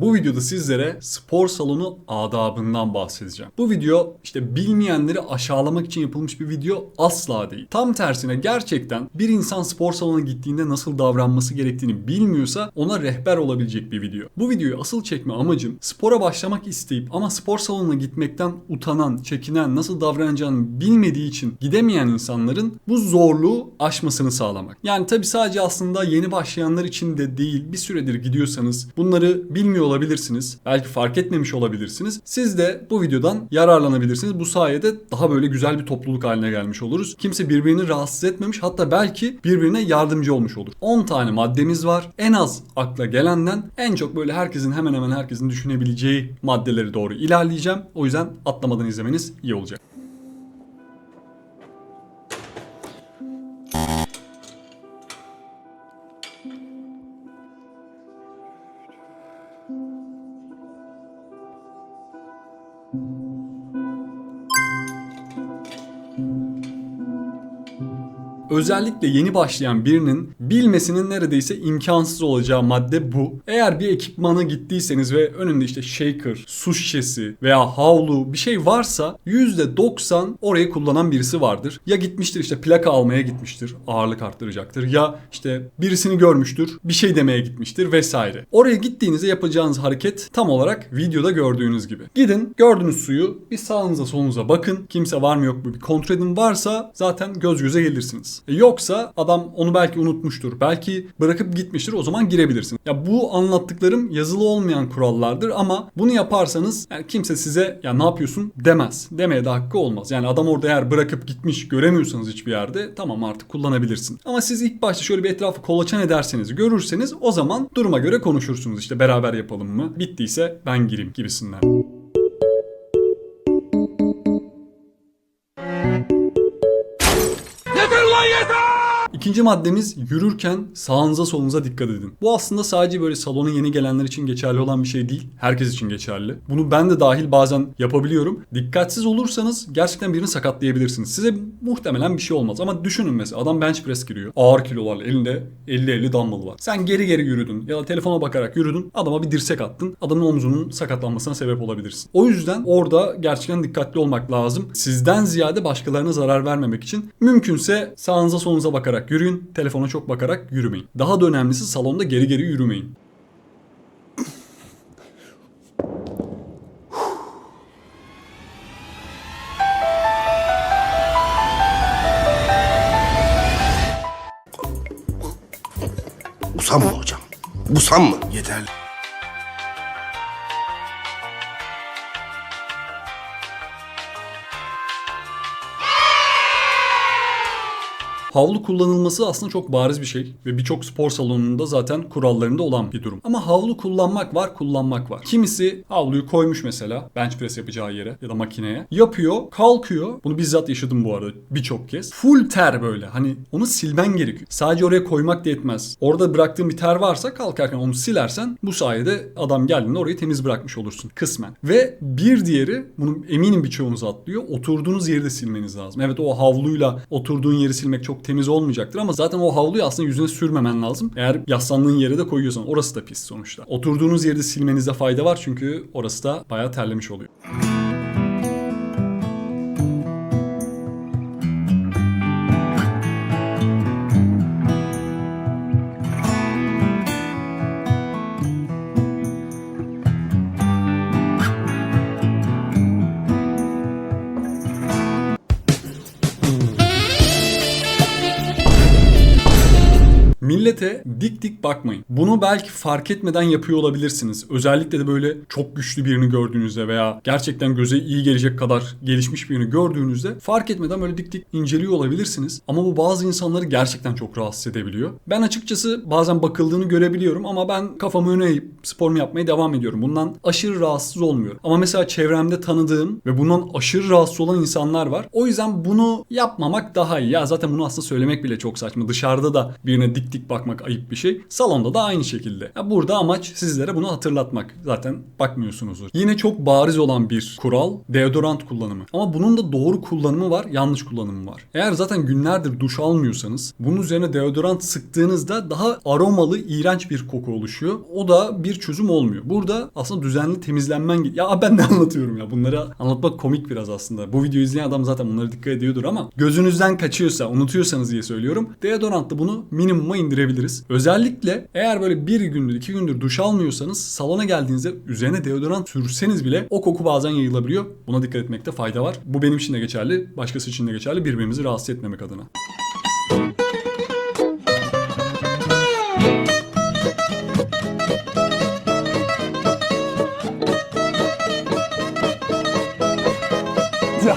Bu videoda sizlere spor salonu adabından bahsedeceğim. Bu video işte bilmeyenleri aşağılamak için yapılmış bir video asla değil. Tam tersine gerçekten bir insan spor salonuna gittiğinde nasıl davranması gerektiğini bilmiyorsa ona rehber olabilecek bir video. Bu videoyu asıl çekme amacım spora başlamak isteyip ama spor salonuna gitmekten utanan, çekinen, nasıl davranacağını bilmediği için gidemeyen insanların bu zorluğu aşmasını sağlamak. Yani tabi sadece aslında yeni başlayanlar için de değil bir süredir gidiyorsanız bunları bilmiyor olabilirsiniz. Belki fark etmemiş olabilirsiniz. Siz de bu videodan yararlanabilirsiniz. Bu sayede daha böyle güzel bir topluluk haline gelmiş oluruz. Kimse birbirini rahatsız etmemiş hatta belki birbirine yardımcı olmuş olur. 10 tane maddemiz var. En az akla gelenden en çok böyle herkesin hemen hemen herkesin düşünebileceği maddeleri doğru ilerleyeceğim. O yüzden atlamadan izlemeniz iyi olacak. Özellikle yeni başlayan birinin bilmesinin neredeyse imkansız olacağı madde bu. Eğer bir ekipmana gittiyseniz ve önünde işte shaker, su şişesi veya havlu bir şey varsa %90 orayı kullanan birisi vardır. Ya gitmiştir işte plaka almaya gitmiştir, ağırlık arttıracaktır. Ya işte birisini görmüştür, bir şey demeye gitmiştir vesaire. Oraya gittiğinizde yapacağınız hareket tam olarak videoda gördüğünüz gibi. Gidin gördüğünüz suyu bir sağınıza solunuza bakın. Kimse var mı yok mu bir kontrol edin. Varsa zaten göz göze gelirsiniz. Yoksa adam onu belki unutmuştur. Belki bırakıp gitmiştir. O zaman girebilirsin. Ya bu anlattıklarım yazılı olmayan kurallardır ama bunu yaparsanız yani kimse size ya ne yapıyorsun demez. Demeye de hakkı olmaz. Yani adam orada eğer bırakıp gitmiş göremiyorsanız hiçbir yerde tamam artık kullanabilirsin. Ama siz ilk başta şöyle bir etrafı kolaçan ederseniz görürseniz o zaman duruma göre konuşursunuz. İşte beraber yapalım mı? Bittiyse ben gireyim gibisinden. İkinci maddemiz yürürken sağınıza solunuza dikkat edin. Bu aslında sadece böyle salona yeni gelenler için geçerli olan bir şey değil. Herkes için geçerli. Bunu ben de dahil bazen yapabiliyorum. Dikkatsiz olursanız gerçekten birini sakatlayabilirsiniz. Size muhtemelen bir şey olmaz ama düşünün mesela adam bench press giriyor. Ağır kilolarla elinde 50-50 dumbbell var. Sen geri geri yürüdün ya da telefona bakarak yürüdün. Adama bir dirsek attın. Adamın omzunun sakatlanmasına sebep olabilirsin. O yüzden orada gerçekten dikkatli olmak lazım. Sizden ziyade başkalarına zarar vermemek için mümkünse sağınıza solunuza bakarak yürüyün. Telefona çok bakarak yürümeyin. Daha da önemlisi salonda geri geri yürümeyin. Usam mı hocam? Busam mı? Yeterli. Havlu kullanılması aslında çok bariz bir şey ve birçok spor salonunda zaten kurallarında olan bir durum. Ama havlu kullanmak var, kullanmak var. Kimisi havluyu koymuş mesela bench press yapacağı yere ya da makineye. Yapıyor, kalkıyor. Bunu bizzat yaşadım bu arada birçok kez. Full ter böyle. Hani onu silmen gerekiyor. Sadece oraya koymak da yetmez. Orada bıraktığın bir ter varsa kalkarken onu silersen bu sayede adam geldiğinde orayı temiz bırakmış olursun kısmen. Ve bir diğeri bunu eminim birçoğunuz atlıyor. Oturduğunuz yeri de silmeniz lazım. Evet o havluyla oturduğun yeri silmek çok temiz olmayacaktır ama zaten o havluyu aslında yüzüne sürmemen lazım. Eğer yaslandığın yere de koyuyorsan orası da pis sonuçta. Oturduğunuz yerde silmenizde fayda var çünkü orası da bayağı terlemiş oluyor. Millete dik dik bakmayın. Bunu belki fark etmeden yapıyor olabilirsiniz. Özellikle de böyle çok güçlü birini gördüğünüzde veya gerçekten göze iyi gelecek kadar gelişmiş birini gördüğünüzde fark etmeden böyle dik dik inceliyor olabilirsiniz. Ama bu bazı insanları gerçekten çok rahatsız edebiliyor. Ben açıkçası bazen bakıldığını görebiliyorum ama ben kafamı öne eğip sporumu yapmaya devam ediyorum. Bundan aşırı rahatsız olmuyorum. Ama mesela çevremde tanıdığım ve bundan aşırı rahatsız olan insanlar var. O yüzden bunu yapmamak daha iyi. Ya zaten bunu aslında söylemek bile çok saçma. Dışarıda da birine dik dik bak bakmak ayıp bir şey. Salonda da aynı şekilde. Ya burada amaç sizlere bunu hatırlatmak. Zaten bakmıyorsunuzdur. Yine çok bariz olan bir kural deodorant kullanımı. Ama bunun da doğru kullanımı var, yanlış kullanımı var. Eğer zaten günlerdir duş almıyorsanız bunun üzerine deodorant sıktığınızda daha aromalı, iğrenç bir koku oluşuyor. O da bir çözüm olmuyor. Burada aslında düzenli temizlenmen... Ya ben ne anlatıyorum ya? Bunları anlatmak komik biraz aslında. Bu videoyu izleyen adam zaten bunlara dikkat ediyordur ama gözünüzden kaçıyorsa, unutuyorsanız diye söylüyorum. Deodorantla bunu minimuma indirebiliriz. Özellikle eğer böyle bir gündür, iki gündür duş almıyorsanız salona geldiğinizde üzerine deodorant sürseniz bile o koku bazen yayılabiliyor. Buna dikkat etmekte fayda var. Bu benim için de geçerli, başkası için de geçerli. Birbirimizi rahatsız etmemek adına.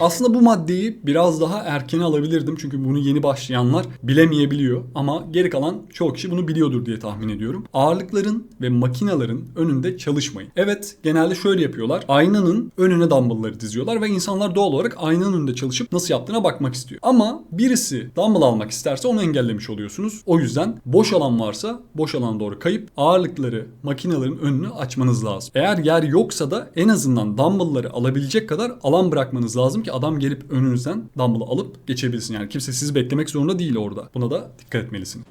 Aslında bu maddeyi biraz daha erken alabilirdim çünkü bunu yeni başlayanlar bilemeyebiliyor ama geri kalan çoğu kişi bunu biliyordur diye tahmin ediyorum. Ağırlıkların ve makinelerin önünde çalışmayın. Evet genelde şöyle yapıyorlar. Aynanın önüne dumbbellları diziyorlar ve insanlar doğal olarak aynanın önünde çalışıp nasıl yaptığına bakmak istiyor. Ama birisi dumbbell almak isterse onu engellemiş oluyorsunuz. O yüzden boş alan varsa boş alana doğru kayıp ağırlıkları makinelerin önünü açmanız lazım. Eğer yer yoksa da en azından dumbbellları alabilecek kadar alan bırakmanız lazım ki adam gelip önünüzden dumbbell'ı alıp geçebilsin. Yani kimse sizi beklemek zorunda değil orada. Buna da dikkat etmelisin.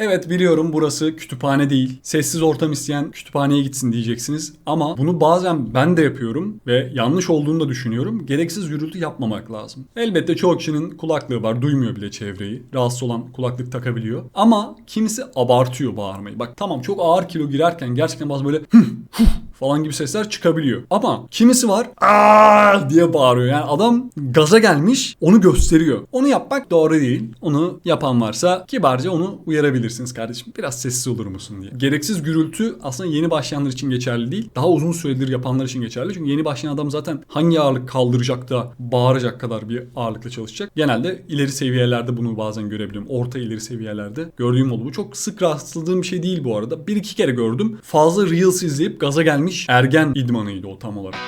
Evet biliyorum burası kütüphane değil. Sessiz ortam isteyen kütüphaneye gitsin diyeceksiniz. Ama bunu bazen ben de yapıyorum ve yanlış olduğunu da düşünüyorum. Gereksiz gürültü yapmamak lazım. Elbette çoğu kişinin kulaklığı var. Duymuyor bile çevreyi. Rahatsız olan kulaklık takabiliyor. Ama kimisi abartıyor bağırmayı. Bak tamam çok ağır kilo girerken gerçekten bazı böyle falan gibi sesler çıkabiliyor. Ama kimisi var aa diye bağırıyor. Yani adam gaza gelmiş onu gösteriyor. Onu yapmak doğru değil. Onu yapan varsa kibarca onu uyarabilirsiniz kardeşim. Biraz sessiz olur musun diye. Gereksiz gürültü aslında yeni başlayanlar için geçerli değil. Daha uzun süredir yapanlar için geçerli. Çünkü yeni başlayan adam zaten hangi ağırlık kaldıracak da bağıracak kadar bir ağırlıkla çalışacak. Genelde ileri seviyelerde bunu bazen görebiliyorum. Orta ileri seviyelerde gördüğüm oldu. Bu çok sık rastladığım bir şey değil bu arada. Bir iki kere gördüm. Fazla Reels izleyip gaza gelmiş ergen idmanıydı o tam olarak.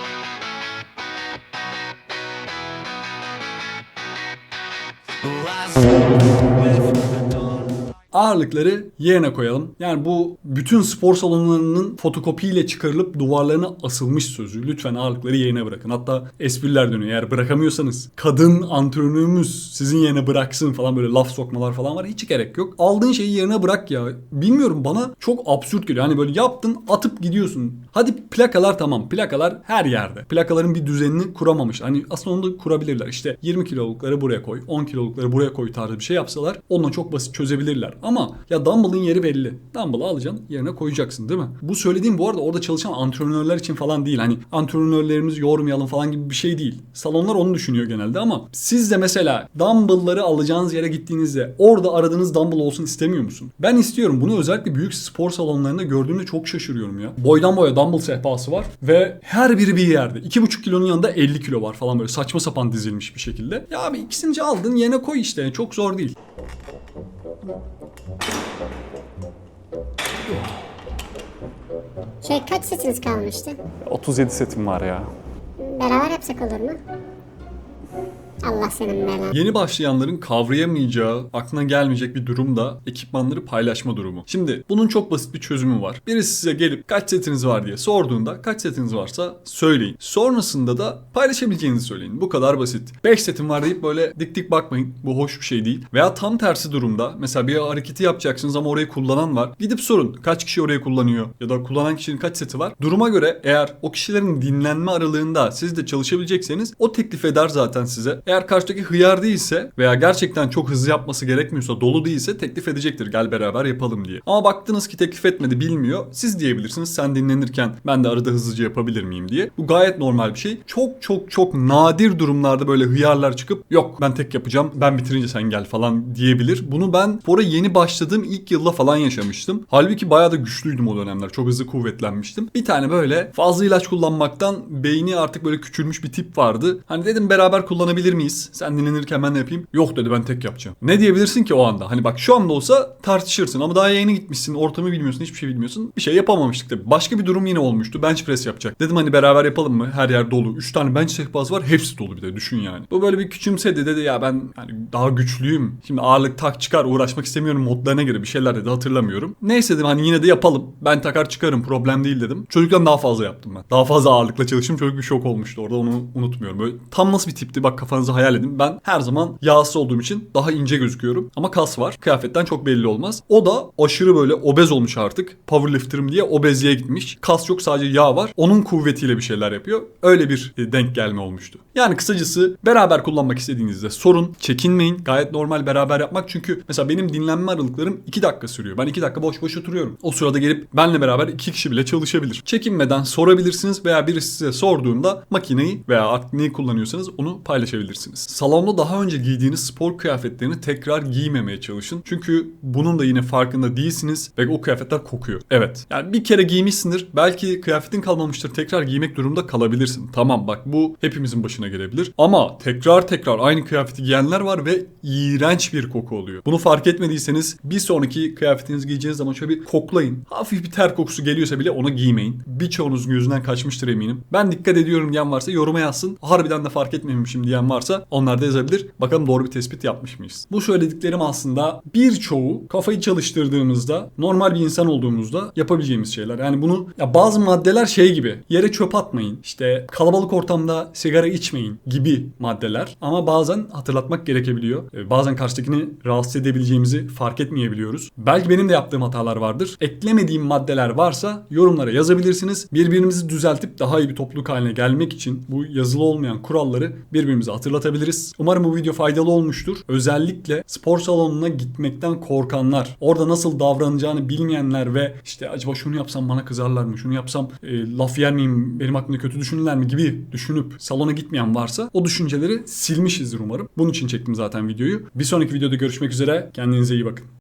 Ağırlıkları yerine koyalım. Yani bu bütün spor salonlarının fotokopiyle çıkarılıp duvarlarına asılmış sözü. Lütfen ağırlıkları yerine bırakın. Hatta espriler dönüyor. Eğer bırakamıyorsanız kadın antrenörümüz sizin yerine bıraksın falan böyle laf sokmalar falan var. Hiç gerek yok. Aldığın şeyi yerine bırak ya. Bilmiyorum bana çok absürt geliyor. Hani böyle yaptın atıp gidiyorsun. Hadi plakalar tamam. Plakalar her yerde. Plakaların bir düzenini kuramamış. Hani aslında onu da kurabilirler. İşte 20 kilolukları buraya koy. 10 kilolukları buraya koy tarzı bir şey yapsalar onunla çok basit çözebilirler. Ama ya dumbbell'ın yeri belli. Dumbbell'ı alacaksın yerine koyacaksın değil mi? Bu söylediğim bu arada orada çalışan antrenörler için falan değil. Hani antrenörlerimizi yormayalım falan gibi bir şey değil. Salonlar onu düşünüyor genelde ama siz de mesela dumbbell'ları alacağınız yere gittiğinizde orada aradığınız dumbbell olsun istemiyor musun? Ben istiyorum. Bunu özellikle büyük spor salonlarında gördüğümde çok şaşırıyorum ya. Boydan boya dumbbell sehpası var ve her biri bir yerde. 2,5 kilonun yanında 50 kilo var falan böyle saçma sapan dizilmiş bir şekilde. Ya abi ikisini aldın yerine koy işte. Çok zor değil. Şey kaç setiniz kalmıştı? 37 setim var ya. Beraber yapsak olur mu? Allah senin belanı. Yeni başlayanların kavrayamayacağı, aklına gelmeyecek bir durum da ekipmanları paylaşma durumu. Şimdi bunun çok basit bir çözümü var. Birisi size gelip kaç setiniz var diye sorduğunda kaç setiniz varsa söyleyin. Sonrasında da paylaşabileceğinizi söyleyin. Bu kadar basit. 5 setim var deyip böyle dik dik bakmayın. Bu hoş bir şey değil. Veya tam tersi durumda mesela bir hareketi yapacaksınız ama orayı kullanan var. Gidip sorun kaç kişi orayı kullanıyor ya da kullanan kişinin kaç seti var. Duruma göre eğer o kişilerin dinlenme aralığında siz de çalışabilecekseniz o teklif eder zaten size. Eğer karşıdaki hıyar değilse veya gerçekten çok hızlı yapması gerekmiyorsa dolu değilse teklif edecektir gel beraber yapalım diye. Ama baktınız ki teklif etmedi bilmiyor. Siz diyebilirsiniz sen dinlenirken ben de arada hızlıca yapabilir miyim diye. Bu gayet normal bir şey. Çok çok çok nadir durumlarda böyle hıyarlar çıkıp yok ben tek yapacağım ben bitirince sen gel falan diyebilir. Bunu ben spora yeni başladığım ilk yılda falan yaşamıştım. Halbuki bayağı da güçlüydüm o dönemler. Çok hızlı kuvvetlenmiştim. Bir tane böyle fazla ilaç kullanmaktan beyni artık böyle küçülmüş bir tip vardı. Hani dedim beraber kullanabilir miyiz? Miyiz? Sen dinlenirken ben de yapayım. Yok dedi ben tek yapacağım. Ne diyebilirsin ki o anda? Hani bak şu anda olsa tartışırsın ama daha yeni gitmişsin. Ortamı bilmiyorsun. Hiçbir şey bilmiyorsun. Bir şey yapamamıştık tabii. Başka bir durum yine olmuştu. Bench press yapacak. Dedim hani beraber yapalım mı? Her yer dolu. 3 tane bench sehpası var. Hepsi dolu bir de düşün yani. Bu böyle bir küçümsedi dedi ya ben hani daha güçlüyüm. Şimdi ağırlık tak çıkar uğraşmak istemiyorum modlarına göre bir şeyler dedi hatırlamıyorum. Neyse dedim hani yine de yapalım. Ben takar çıkarım problem değil dedim. Çocuktan daha fazla yaptım ben. Daha fazla ağırlıkla çalıştım. Çocuk bir şok olmuştu orada onu unutmuyorum. Böyle tam nasıl bir tipti bak kafanızı hayal edin. Ben her zaman yağsız olduğum için daha ince gözüküyorum. Ama kas var. Kıyafetten çok belli olmaz. O da aşırı böyle obez olmuş artık. Powerlifter'ım diye obezliğe gitmiş. Kas yok sadece yağ var. Onun kuvvetiyle bir şeyler yapıyor. Öyle bir e, denk gelme olmuştu. Yani kısacası beraber kullanmak istediğinizde sorun. Çekinmeyin. Gayet normal beraber yapmak. Çünkü mesela benim dinlenme aralıklarım 2 dakika sürüyor. Ben 2 dakika boş boş oturuyorum. O sırada gelip benle beraber 2 kişi bile çalışabilir. Çekinmeden sorabilirsiniz veya birisi size sorduğunda makineyi veya artık neyi kullanıyorsanız onu paylaşabilirsiniz. Salonda daha önce giydiğiniz spor kıyafetlerini tekrar giymemeye çalışın. Çünkü bunun da yine farkında değilsiniz ve o kıyafetler kokuyor. Evet. Yani bir kere giymişsindir. Belki kıyafetin kalmamıştır. Tekrar giymek durumunda kalabilirsin. Tamam bak bu hepimizin başına gelebilir. Ama tekrar tekrar aynı kıyafeti giyenler var ve iğrenç bir koku oluyor. Bunu fark etmediyseniz bir sonraki kıyafetinizi giyeceğiniz zaman şöyle bir koklayın. Hafif bir ter kokusu geliyorsa bile onu giymeyin. Birçoğunuzun gözünden kaçmıştır eminim. Ben dikkat ediyorum diyen varsa yoruma yazsın. Harbiden de fark etmemişim diyen varsa onlar da yazabilir. Bakalım doğru bir tespit yapmış mıyız? Bu söylediklerim aslında birçoğu kafayı çalıştırdığımızda normal bir insan olduğumuzda yapabileceğimiz şeyler. Yani bunu ya bazı maddeler şey gibi yere çöp atmayın. İşte kalabalık ortamda sigara içmeyin gibi maddeler. Ama bazen hatırlatmak gerekebiliyor. Ee, Bazen karşıdakini rahatsız edebileceğimizi fark etmeyebiliyoruz. Belki benim de yaptığım hatalar vardır. Eklemediğim maddeler varsa yorumlara yazabilirsiniz. Birbirimizi düzeltip daha iyi bir topluluk haline gelmek için bu yazılı olmayan kuralları birbirimize hatırlatabiliriz. Umarım bu video faydalı olmuştur. Özellikle spor salonuna gitmekten korkanlar, orada nasıl davranacağını bilmeyenler ve işte acaba şunu yapsam bana kızarlar mı, şunu yapsam e, laf yer miyim, benim hakkında kötü düşünürler mi gibi düşünüp salona gitmeyen varsa o düşünceleri silmişizdir umarım. Bunun için çektim zaten videoyu. Bir sonraki videoda görüşmek üzere. Kendinize iyi bakın.